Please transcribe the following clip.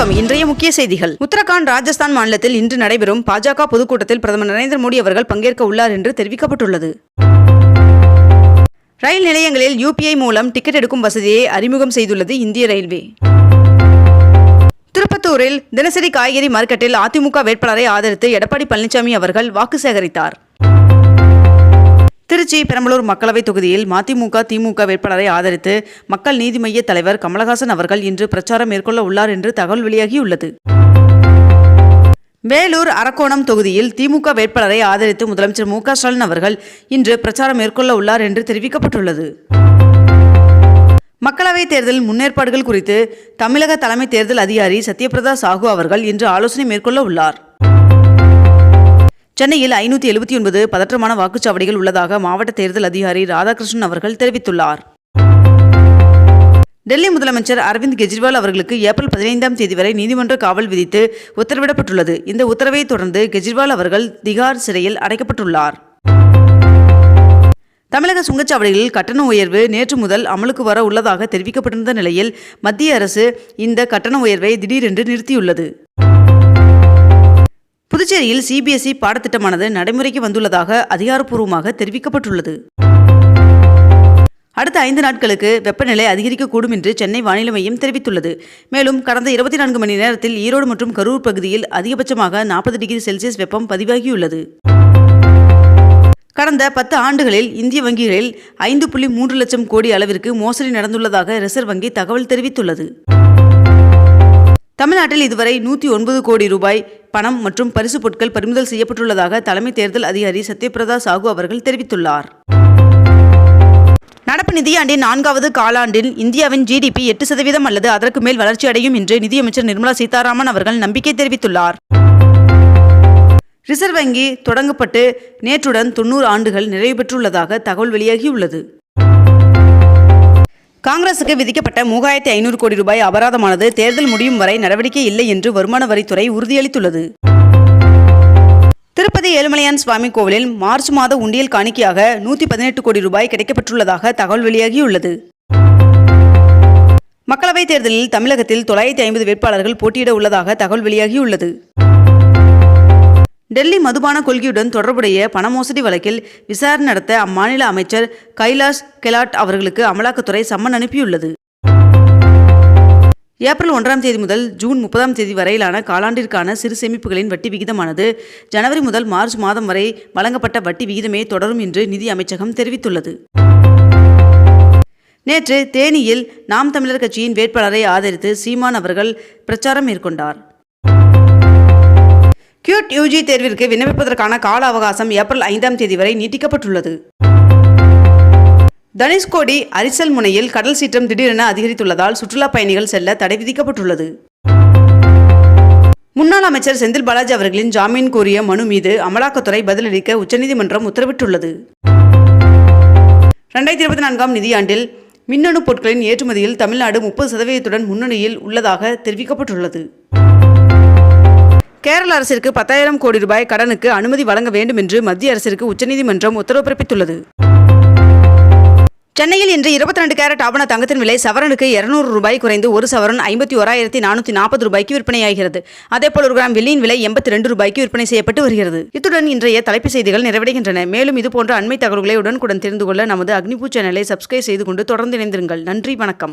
வணக்கம். இன்றைய முக்கிய செய்திகள். உத்தரகாண்ட் ராஜஸ்தான் மாநிலத்தில் இன்று நடைபெறும் பாஜக பொதுக்கூட்டத்தில் பிரதமர் நரேந்திர மோடி அவர்கள் பங்கேற்க உள்ளார் என்று தெரிவிக்கப்பட்டுள்ளது. ரயில் நிலையங்களில் யூபிஐ மூலம் டிக்கெட் எடுக்கும் வசதியை அறிமுகம் செய்துள்ளது இந்திய ரயில்வே. திருப்பத்தூரில் தினசரி காய்கறி மார்க்கெட்டில் அதிமுக வேட்பாளரை ஆதரித்து எடப்பாடி பழனிசாமி அவர்கள் வாக்கு சேகரித்தார். திருச்சி பெரம்பலூர் மக்களவைத் தொகுதியில் மதிமுக திமுக வேட்பாளரை ஆதரித்து மக்கள் நீதி மய்ய தலைவர் கமலஹாசன் அவர்கள் இன்று பிரச்சாரம் மேற்கொள்ள உள்ளார் என்று தகவல் வெளியாகியுள்ளது. வேலூர் அரக்கோணம் தொகுதியில் திமுக வேட்பாளரை ஆதரித்து முதலமைச்சர் மு ஸ்டாலின் அவர்கள் இன்று பிரச்சாரம் மேற்கொள்ள உள்ளார் என்று தெரிவிக்கப்பட்டுள்ளது. மக்களவைத் தேர்தல் முன்னேற்பாடுகள் குறித்து தமிழக தலைமை தேர்தல் அதிகாரி சத்யபிரதா சாஹூ அவர்கள் இன்று ஆலோசனை மேற்கொள்ள உள்ளார். சென்னையில் ஐநூற்றி எழுபத்தி ஒன்பது பதற்றமான வாக்குச்சாவடிகள் உள்ளதாக மாவட்ட தேர்தல் அதிகாரி ராதாகிருஷ்ணன் அவர்கள் தெரிவித்துள்ளார். டெல்லி முதலமைச்சர் அரவிந்த் கெஜ்ரிவால் அவர்களுக்கு ஏப்ரல் பதினைந்தாம் தேதி வரை நீதிமன்ற காவல் விதித்து உத்தரவிடப்பட்டுள்ளது. இந்த உத்தரவை தொடர்ந்து கெஜ்ரிவால் அவர்கள் திகார் சிறையில் அடைக்கப்பட்டுள்ளார். தமிழக சுங்கச்சாவடிகளில் கட்டண உயர்வு நேற்று முதல் அமலுக்கு வர உள்ளதாக தெரிவிக்கப்பட்டிருந்த நிலையில் மத்திய அரசு இந்த கட்டண உயர்வை திடீரென்று நிறுத்தியுள்ளது. புதுச்சேரியில் சிபிஎஸ்இ பாடத்திட்டமானது நடைமுறைக்கு வந்துள்ளதாக அதிகாரப்பூர்வமாக தெரிவிக்கப்பட்டுள்ளது. அடுத்த ஐந்து நாட்களுக்கு வெப்பநிலை அதிகரிக்கக்கூடும் என்று சென்னை வானிலை மையம் தெரிவித்துள்ளது. மேலும் கடந்த இருபத்தி நான்கு மணி நேரத்தில் ஈரோடு மற்றும் கரூர் பகுதியில் அதிகபட்சமாக நாற்பது டிகிரி செல்சியஸ் வெப்பம் பதிவாகியுள்ளது. கடந்த பத்து ஆண்டுகளில் இந்திய வங்கிகளில் ஐந்து புள்ளி மூன்று லட்சம் கோடி அளவிற்கு மோசடி நடந்துள்ளதாக ரிசர்வ் வங்கி தகவல் தெரிவித்துள்ளது. தமிழ்நாட்டில் இதுவரை நூற்றி ஒன்பது கோடி ரூபாய் பணம் மற்றும் பரிசு பொருட்கள் பறிமுதல் செய்யப்பட்டுள்ளதாக தலைமை தேர்தல் அதிகாரி சத்யபிரதா சாகு அவர்கள் தெரிவித்துள்ளார். நடப்பு நிதியாண்டின் நான்காவது காலாண்டில் இந்தியாவின் ஜிடிபி எட்டு சதவீதம் அல்லது அதற்கு மேல் வளர்ச்சி அடையும் என்று நிதியமைச்சர் நிர்மலா சீதாராமன் அவர்கள் நம்பிக்கை தெரிவித்துள்ளார். ரிசர்வ் வங்கி தொடங்கப்பட்டு நேற்றுடன் தொண்ணூறு ஆண்டுகள் நிறைவு பெற்றுள்ளதாக தகவல் வெளியாகியுள்ளது. காங்கிரசுக்கு விதிக்கப்பட்ட மூவாயிரத்தி ஐநூறு கோடி ரூபாய் அபராதமானது தேர்தல் முடியும் வரை நடவடிக்கை இல்லை என்று வருமான வரித்துறை உறுதியளித்துள்ளது. திருப்பதி ஏழுமலையான் சுவாமி கோவிலில் மார்ச் மாத உண்டியல் காணிக்கையாக நூற்றி பதினெட்டு கோடி ரூபாய் கிடைக்கப்பட்டுள்ளதாக தகவல் வெளியாகியுள்ளது. மக்களவைத் தேர்தலில் தமிழகத்தில் தொள்ளாயிரத்தி ஐம்பது வேட்பாளர்கள் போட்டியிட உள்ளதாக தகவல் வெளியாகியுள்ளது. டெல்லி மதுபான கொள்கையுடன் தொடர்புடைய பண மோசடி வழக்கில் விசாரணை நடத்த அம்மாநில அமைச்சர் கைலாஷ் கெலாட் அவர்களுக்கு அமலாக்கத்துறை சம்மன் அனுப்பியுள்ளது. ஏப்ரல் ஒன்றாம் தேதி முதல் ஜூன் முப்பதாம் தேதி வரையிலான காலாண்டிற்கான சிறு சேமிப்புகளின் வட்டி விகிதமானது ஜனவரி முதல் மார்ச் மாதம் வரை வழங்கப்பட்ட வட்டி விகிதமே தொடரும் என்று நிதி அமைச்சகம் தெரிவித்துள்ளது. நேற்று தேனியில் நாம் தமிழர் கட்சியின் வேட்பாளரை ஆதரித்து சீமான் அவர்கள் பிரச்சாரம் மேற்கொண்டார். கியூட் யூஜி தேர்விற்கு விண்ணப்பிப்பதற்கான கால அவகாசம் ஏப்ரல் ஐந்தாம் தேதி வரை நீட்டிக்கப்பட்டுள்ளது. தனுஷ்கோடி அரிசல் முனையில் கடல் சீற்றம் திடீரென அதிகரித்துள்ளதால் சுற்றுலா பயணிகள் செல்ல தடை விதிக்கப்பட்டுள்ளது. முன்னாள் அமைச்சர் செந்தில் பாலாஜி அவர்களின் ஜாமீன் கோரிய மனு மீது அமலாக்கத்துறை பதிலளிக்க உச்சநீதிமன்றம் உத்தரவிட்டுள்ளது. ரெண்டாயிரத்தி இருபத்தி நான்காம் நிதியாண்டில் மின்னணு பொருட்களின் ஏற்றுமதியில் தமிழ்நாடு முப்பது சதவீதத்துடன் முன்னணியில் உள்ளதாக தெரிவிக்கப்பட்டுள்ளது. கேரள அரசிற்கு பத்தாயிரம் கோடி ரூபாய் கடனுக்கு அனுமதி வழங்க வேண்டும் என்று மத்திய அரசிற்கு உச்சநீதிமன்றம் உத்தரவு பிறப்பித்துள்ளது சென்னையில் இன்று இருபத்தி ரெண்டு கேரட் ஆபண தங்கத்தின் விலை சவரனுக்கு இருநூறு ரூபாய் குறைந்து ஒரு சவரன் ஐம்பத்தி ஓராயிரத்தி நானூற்றி நாற்பது ரூபாய்க்கு விற்பனையாகிறது. அதேபோல் ஒரு கிராம் வெள்ளியின் விலை எண்பத்தி ரெண்டு ரூபாய்க்கு விற்பனை செய்யப்பட்டு வருகிறது. இத்துடன் இன்றைய தலைப்பு செய்திகள் நிறைவடைகின்றன. மேலும் இதுபோன்ற அண்மை தகவல்களை உடனுக்குடன் தெரிந்து கொள்ள நமது அக்னிபூ சேனலை சப்ஸ்கிரைப் செய்து கொண்டு தொடர்ந்து இணைந்திருங்கள். நன்றி வணக்கம்.